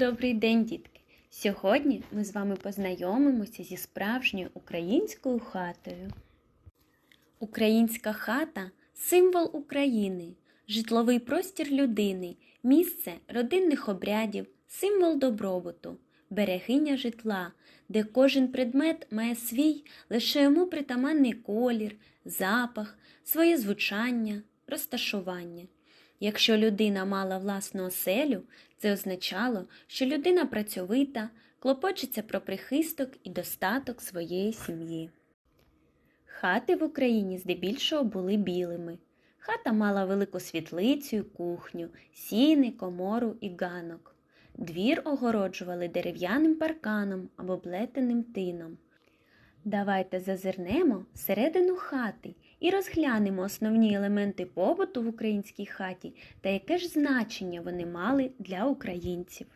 Добрий день, дітки! Сьогодні ми з вами познайомимося зі справжньою українською хатою. Українська хата символ України, житловий простір людини, місце родинних обрядів, символ добробуту, берегиня житла, де кожен предмет має свій лише йому притаманний колір, запах, своє звучання, розташування. Якщо людина мала власну оселю, це означало, що людина працьовита, клопочеться про прихисток і достаток своєї сім'ї. Хати в Україні здебільшого були білими. Хата мала велику світлицю, і кухню, сіни, комору і ганок. Двір огороджували дерев'яним парканом або плетеним тином. Давайте зазирнемо всередину хати і розглянемо основні елементи побуту в українській хаті та яке ж значення вони мали для українців.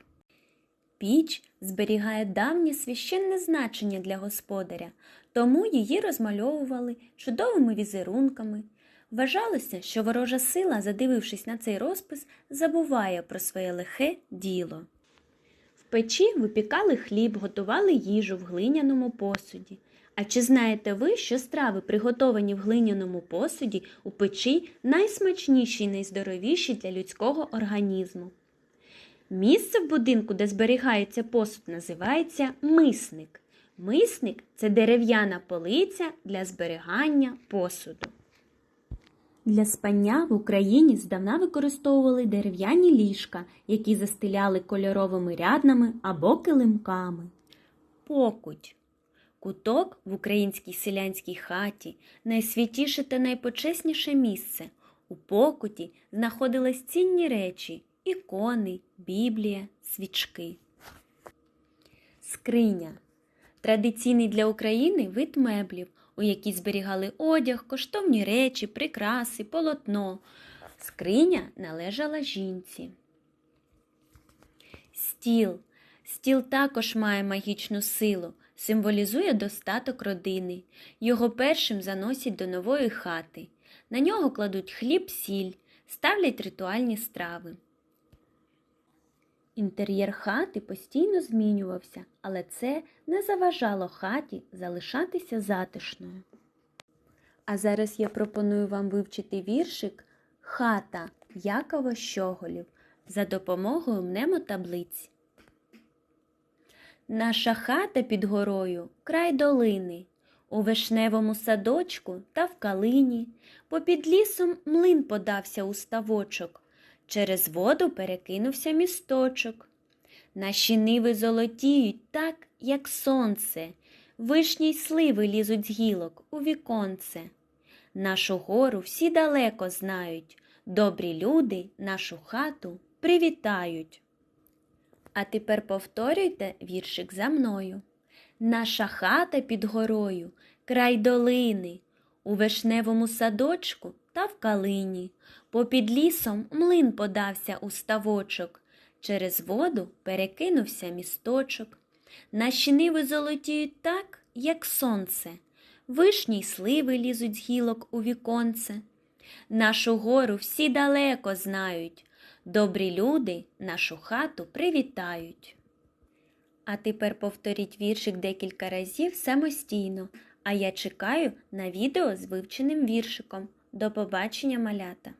Піч зберігає давнє священне значення для господаря, тому її розмальовували чудовими візерунками. Вважалося, що ворожа сила, задивившись на цей розпис, забуває про своє лихе діло. В печі випікали хліб, готували їжу в глиняному посуді. А чи знаєте ви, що страви, приготовані в глиняному посуді, у печі найсмачніші і найздоровіші для людського організму? Місце в будинку, де зберігається посуд, називається мисник. Мисник це дерев'яна полиця для зберігання посуду. Для спання в Україні здавна використовували дерев'яні ліжка, які застеляли кольоровими ряднами або килимками. Покуть. Куток в українській селянській хаті найсвятіше та найпочесніше місце. У покуті знаходились цінні речі ікони, біблія, свічки. Скриня традиційний для України вид меблів, у якій зберігали одяг, коштовні речі, прикраси, полотно. Скриня належала жінці. Стіл. Стіл також має магічну силу, символізує достаток родини. Його першим заносять до нової хати. На нього кладуть хліб, сіль, ставлять ритуальні страви. Інтер'єр хати постійно змінювався, але це не заважало хаті залишатися затишною. А зараз я пропоную вам вивчити віршик Хата Якова Щоголів за допомогою мнемотаблиць. Наша хата під горою край долини, у вишневому садочку та в калині, попід лісом млин подався у ставочок, через воду перекинувся місточок. Наші ниви золотіють так, як сонце, вишні й сливи лізуть з гілок у віконце. Нашу гору всі далеко знають, добрі люди нашу хату привітають. А тепер повторюйте віршик за мною. Наша хата під горою, край долини, у вишневому садочку та в калині. Попід лісом млин подався у ставочок, через воду перекинувся місточок. Наші ниви золотіють так, як сонце, вишні й сливи лізуть з гілок у віконце. Нашу гору всі далеко знають. Добрі люди нашу хату привітають. А тепер повторіть віршик декілька разів самостійно, а я чекаю на відео з вивченим віршиком. До побачення малята!